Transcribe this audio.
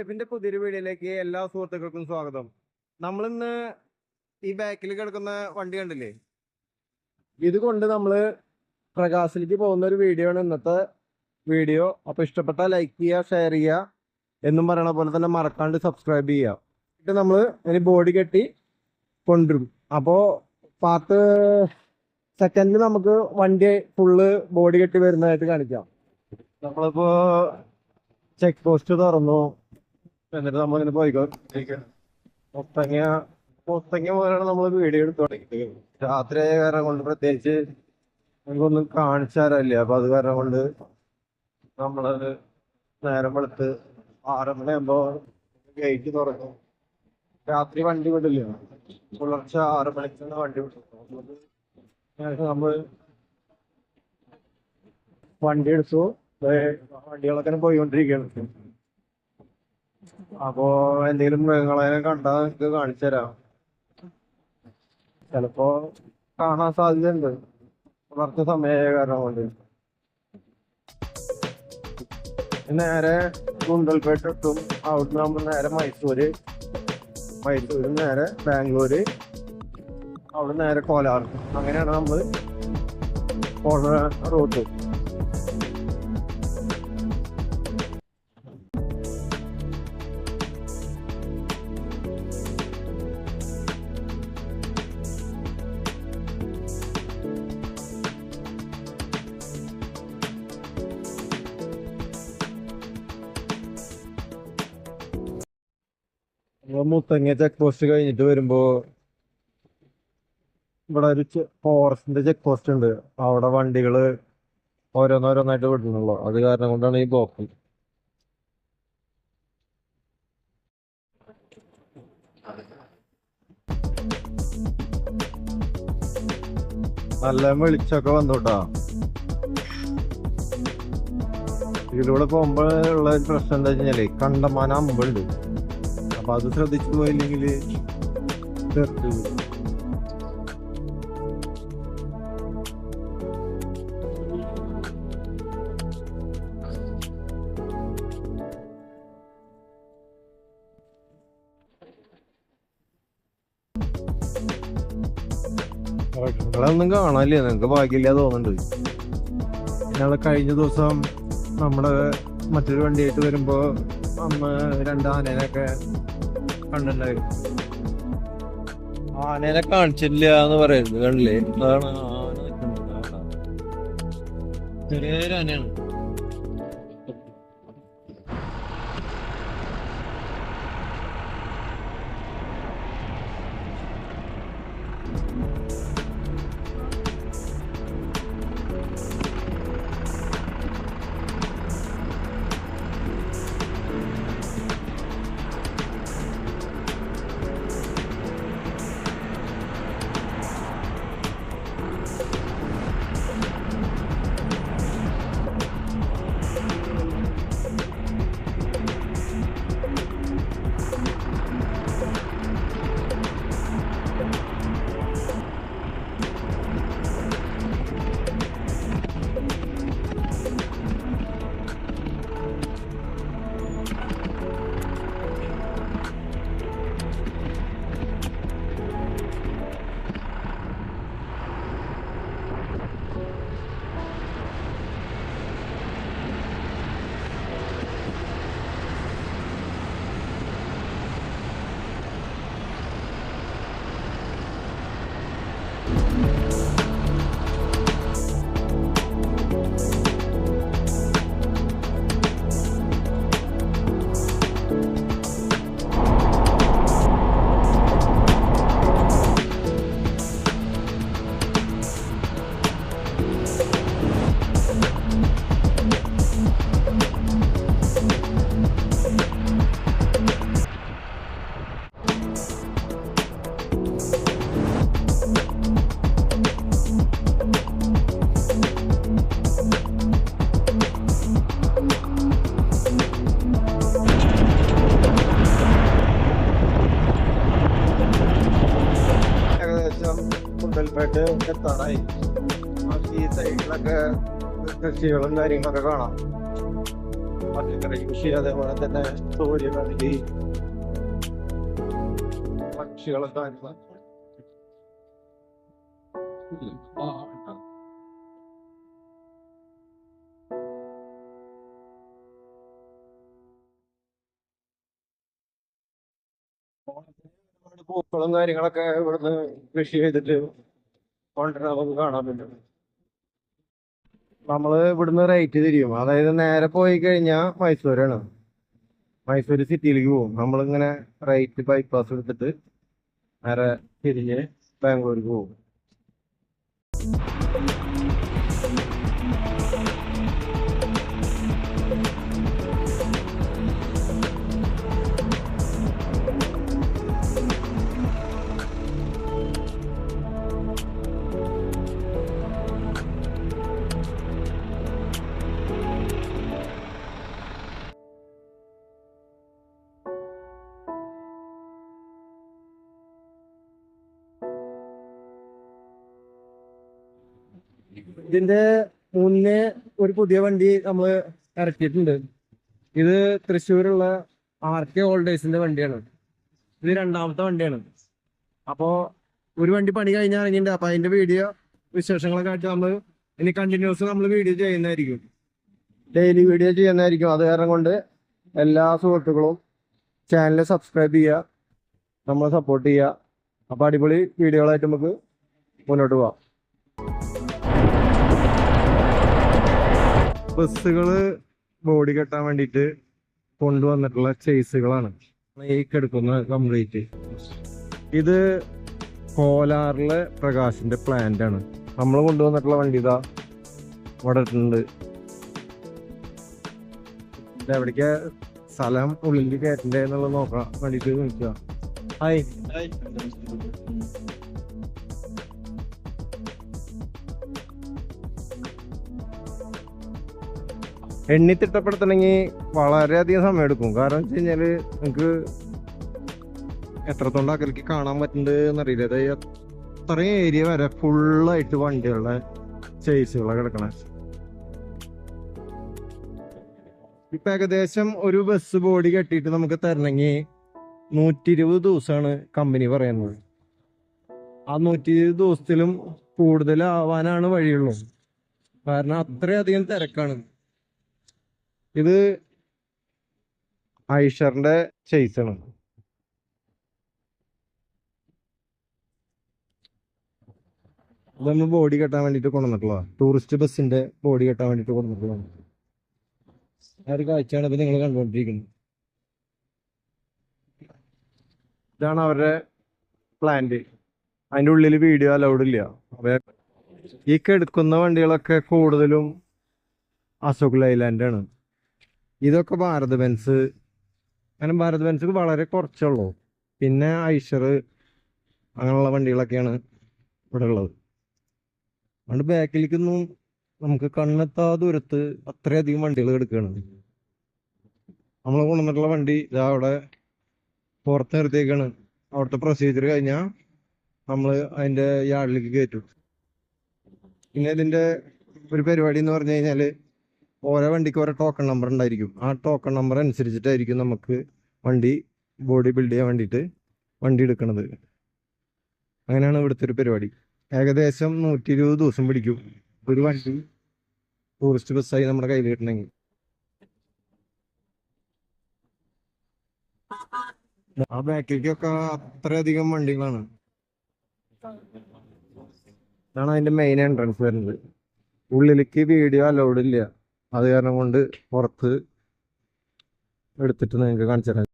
ലൈഫിന്റെ പുതിയൊരു വീഡിയോയിലേക്ക് എല്ലാ സുഹൃത്തുക്കൾക്കും സ്വാഗതം. നമ്മളിന്ന് ഈ ബാക്കിൽ കിടക്കുന്ന വണ്ടി കണ്ടില്ലേ? ഇത് കൊണ്ട് നമ്മൾ പ്രകാശിലേക്ക് പോകുന്ന ഒരു വീഡിയോ ആണ് ഇന്നത്തെ വീഡിയോ അപ്പൊ ഇഷ്ടപ്പെട്ട ലൈക്ക് ചെയ്യുക ഷെയർ ചെയ്യുക എന്നും പറയണ പോലെ തന്നെ മറക്കാണ്ട് സബ്സ്ക്രൈബ് ചെയ്യുക. എന്നിട്ട് നമ്മൾ അതിന് ബോഡി കെട്ടി കൊണ്ടുവരും. അപ്പോ പാർട്ട് സെക്കൻഡിൽ നമുക്ക് വണ്ടി ഫുള്ള് ബോഡി കെട്ടി വരുന്നതായിട്ട് കാണിക്കാം. നമ്മളിപ്പോ ചെക്ക് പോസ്റ്റ് തുറന്നു. എന്നിട്ട് നമ്മളിങ്ങനെ പോയിക്കോ മുത്തങ്ങ മുത്തങ്ങ പോലെയാണ് നമ്മൾ വീഡിയോ എടുത്ത് തുടങ്ങിയത്. രാത്രിയായ കാരണം കൊണ്ട് പ്രത്യേകിച്ച് നമുക്കൊന്നും കാണിച്ചാരല്ല അപ്പൊ അത് കാരണം കൊണ്ട് നമ്മളത് നേരം വെളുത്ത് ആറ് മണിയാകുമ്പോ ഗേറ്റ് തുറന്നു. രാത്രി വണ്ടി വിടില്ല. പുലർച്ചെ ആറ് തന്നെ വണ്ടി വിട്ടത് നമ്മൾ വണ്ടി എടുത്തു. വണ്ടികളൊക്കെ പോയിക്കൊണ്ടിരിക്കുകയാണ്. അപ്പോ എന്തെങ്കിലും മൃഗങ്ങളെ കണ്ടാ നിനക്ക് കാണിച്ചു തരാം. ചിലപ്പോ കാണാൻ സാധ്യതയുണ്ട്. കുറച്ച് സമയമായ കാരണം കൊണ്ട്. നേരെ ഗുണ്ടൽപേട്ട എത്തും അവിടുന്ന് നമ്മൾ നേരെ മൈസൂര്. മൈസൂര് നേരെ ബാംഗ്ലൂര്. അവിടെ നേരെ കോലാർ. അങ്ങനെയാണ് നമ്മൾ റൂട്ട്. മുത്തങ്ങ ചെക്ക് പോസ്റ്റ് കഴിഞ്ഞിട്ട് വരുമ്പോ ഇവിടെ ഒരു ഫോറസ്റ്റിന്റെ ചെക്ക് പോസ്റ്റ് ഉണ്ട്. അവിടെ വണ്ടികൾ ഓരോന്നോരോന്നായിട്ട് വിടുന്നുള്ളൂ. അത് കാരണം കൊണ്ടാണ് ഈ ബ്ലോക്ക് നല്ല വെളിച്ചൊക്കെ വന്നുട്ടാ ഇതിലൂടെ പോകുമ്പോ ഉള്ള പ്രശ്നം എന്താ വെച്ചാൽ കണ്ടമാനം അമ്പുണ്ട്. അപ്പൊ അത് ശ്രദ്ധിച്ചു പോയില്ലെങ്കിൽ നിങ്ങളൊന്നും കാണാനില്ല? നിങ്ങക്ക് ഭാഗ്യമില്ല തോന്നുന്നുണ്ട്. ഞങ്ങൾ കഴിഞ്ഞ ദിവസം നമ്മുടെ മറ്റൊരു വണ്ടിയായിട്ട് വരുമ്പോ അന്ന് രണ്ട് ആനേനൊക്കെ കണ്ടിട്ടുണ്ടായിരുന്നു ആനേനെ കാണിച്ചില്ല എന്ന് പറയുന്നത് കണ്ടില്ലേ? നിൽക്കുന്നത്. ചെറിയൊരു ആനയാണ്. കുണ്ടൽപേട്ട് എത്താറായി ഈ സൈഡിലൊക്കെ കൃഷികളും കാര്യങ്ങളൊക്കെ കാണാം. പച്ചക്കറി കൃഷി അതേപോലെ തന്നെ സൂര്യകാന്തി പക്ഷികളൊക്കെ ആയിട്ടുള്ള ഒരുപാട് പൂക്കളും കാര്യങ്ങളൊക്കെ ഇവിടുന്ന് കൃഷി ചെയ്തിട്ട് നമുക്ക് കാണാൻ പറ്റും. നമ്മൾ ഇവിടുന്ന് റേറ്റ് തിരിയും. അതായത് നേരെ പോയി കഴിഞ്ഞാൽ മൈസൂരാണ്. മൈസൂർ സിറ്റിയിലേക്ക് പോകും. നമ്മളിങ്ങനെ റൈറ്റ് ബൈപ്പാസ് എടുത്തിട്ട് നേരെ തിരിഞ്ഞ് ബാംഗ്ലൂർക്ക് പോകും. ഇതിന്റെ മുന്നേ ഒരു പുതിയ വണ്ടി നമ്മൾ ഇറക്കിയിട്ടുണ്ട്. ഇത് തൃശ്ശൂരുള്ള ആർ കെ ഓൾഡേഴ്സിന്റെ വണ്ടിയാണ്. ഇത് രണ്ടാമത്തെ വണ്ടിയാണ്. അപ്പോ ഒരു വണ്ടി പണി കഴിഞ്ഞാൽ ഇറങ്ങിയിട്ടുണ്ട്. അപ്പൊ അതിന്റെ വീഡിയോ വിശേഷങ്ങളൊക്കെ ആയിട്ട് നമ്മൾ ഇനി കണ്ടിന്യൂസ് നമ്മൾ വീഡിയോ ചെയ്യുന്നതായിരിക്കും. ഡെയിലി വീഡിയോ ചെയ്യുന്നതായിരിക്കും. അത് കാരണം കൊണ്ട് എല്ലാ സുഹൃത്തുക്കളും ചാനൽ സബ്സ്ക്രൈബ് ചെയ്യുക നമ്മളെ സപ്പോർട്ട് ചെയ്യുക. അപ്പൊ അടിപൊളി വീഡിയോകളായിട്ട് നമുക്ക് മുന്നോട്ട് പോവാം. ബസ്സുകൾ ബോഡി കെട്ടാൻ വേണ്ടിട്ട് കൊണ്ടുവന്നിട്ടുള്ള ചേസുകളാണ് ഈ കെടുക്കുന്ന കംപ്ലീറ്റ് ഇത് കോലാറിലെ പ്രകാശിന്റെ പ്ലാന്റ് ആണ്. നമ്മൾ കൊണ്ടുവന്നിട്ടുള്ള വണ്ടി ഇതാ ഇവിടെ ഇട്ടുണ്ട്. എവിടേക്കാ സ്ഥലം ഉള്ളിൽ കയറ്റണ്ടേ എന്നുള്ളത് നോക്കാൻ നിൽക്കുക ഹായ് എണ്ണി തിട്ടപ്പെടുത്തണമെങ്കിൽ വളരെയധികം സമയം എടുക്കും കാരണം വെച്ച് കഴിഞ്ഞാൽ നമുക്ക് എത്രത്തോണ്ട് അകലേക്ക് കാണാൻ പറ്റുന്നുണ്ട് എന്നറിയില്ല. അതായത് അത്രയും ഏരിയ വരെ ഫുള്ളായിട്ട് വണ്ടികളുടെ ചേസുകളെ കിടക്കണേ. ഇപ്പൊ ഏകദേശം ഒരു ബസ് ബോഡി കെട്ടിയിട്ട് നമുക്ക് തരണമെങ്കിൽ നൂറ്റി ഇരുപത് ദിവസമാണ് കമ്പനി പറയുന്നത്. ആ നൂറ്റി ഇരുപത് ദിവസത്തിലും കൂടുതലാവാനാണ് വഴിയുള്ളൂ. കാരണം അത്രയധികം തിരക്കാണ്. ഇത് ഐഷറിന്റെ ചേസാണ് ഇത് നമ്മൾ ബോഡി കെട്ടാൻ വേണ്ടിട്ട് കൊണ്ടുവന്നിട്ടുള്ള ടൂറിസ്റ്റ് ബസ്സിന്റെ ബോഡി കെട്ടാൻ വേണ്ടിട്ട് കൊണ്ടുവന്നിട്ടുള്ളതാണ്. ആ ഒരു കാഴ്ചയാണ് ഇപ്പൊ നിങ്ങൾ കണ്ടുകൊണ്ടിരിക്കുന്നത്. ഇതാണ് അവരുടെ പ്ലാന്റ്. അതിന്റെ ഉള്ളിൽ വീഡിയോ അലൗഡ് ഇല്ല. ഈ കെടുക്കുന്ന വണ്ടികളൊക്കെ കൂടുതലും അശോക് ആണ്. ഇതൊക്കെ ഭാരത് ബെൻസ് അങ്ങനെ ഭാരത് ബെൻസ് വളരെ കുറച്ചുള്ളൂ പിന്നെ ഐഷർ അങ്ങനെയുള്ള വണ്ടികളൊക്കെയാണ് ഇവിടെ ഉള്ളത്. അതുകൊണ്ട് ബാക്കിലേക്കൊന്നും നമുക്ക് കണ്ണെത്താ ദൂരത്ത് അത്രയധികം വണ്ടികൾ എടുക്കുകയാണ് നമ്മൾ കൊണ്ടുവന്നിട്ടുള്ള വണ്ടി ഇതാ അവിടെ പുറത്ത് നിർത്തിയേക്കാണ്. അവിടുത്തെ പ്രൊസീജിയർ കഴിഞ്ഞാൽ നമ്മൾ അതിന്റെ യാർഡിലേക്ക് കയറ്റും. പിന്നെ ഇതിന്റെ ഒരു പരിപാടി എന്ന് പറഞ്ഞു കഴിഞ്ഞാൽ ഓരോ വണ്ടിക്ക് ഓരോ ടോക്കൺ നമ്പർ ഉണ്ടായിരിക്കും. ആ ടോക്കൺ നമ്പർ അനുസരിച്ചിട്ടായിരിക്കും നമുക്ക് വണ്ടി ബോഡി ബിൽഡ് ചെയ്യാൻ വേണ്ടിയിട്ട് വണ്ടി എടുക്കുന്നത് അങ്ങനെയാണ് ഇവിടുത്തെ ഒരു പരിപാടി. ഏകദേശം നൂറ്റി ഇരുപത് ദിവസം പിടിക്കും. ഒരു വണ്ടി ടൂറിസ്റ്റ് ബസ്സായി നമ്മുടെ കയ്യിൽ കിട്ടണമെങ്കിൽ. ആ ബാക്കിലേക്കൊക്കെ അത്രയധികം വണ്ടികളാണ്. ഇതാണ് അതിന്റെ മെയിൻ എൻട്രൻസ് വരുന്നത്. ഉള്ളിലേക്ക് വീഡിയോ അലൗഡ് ഇല്ല. അത് കാരണം കൊണ്ട് പുറത്ത് എടുത്തിട്ട് നിങ്ങൾക്ക് കാണിച്ചു തരാം.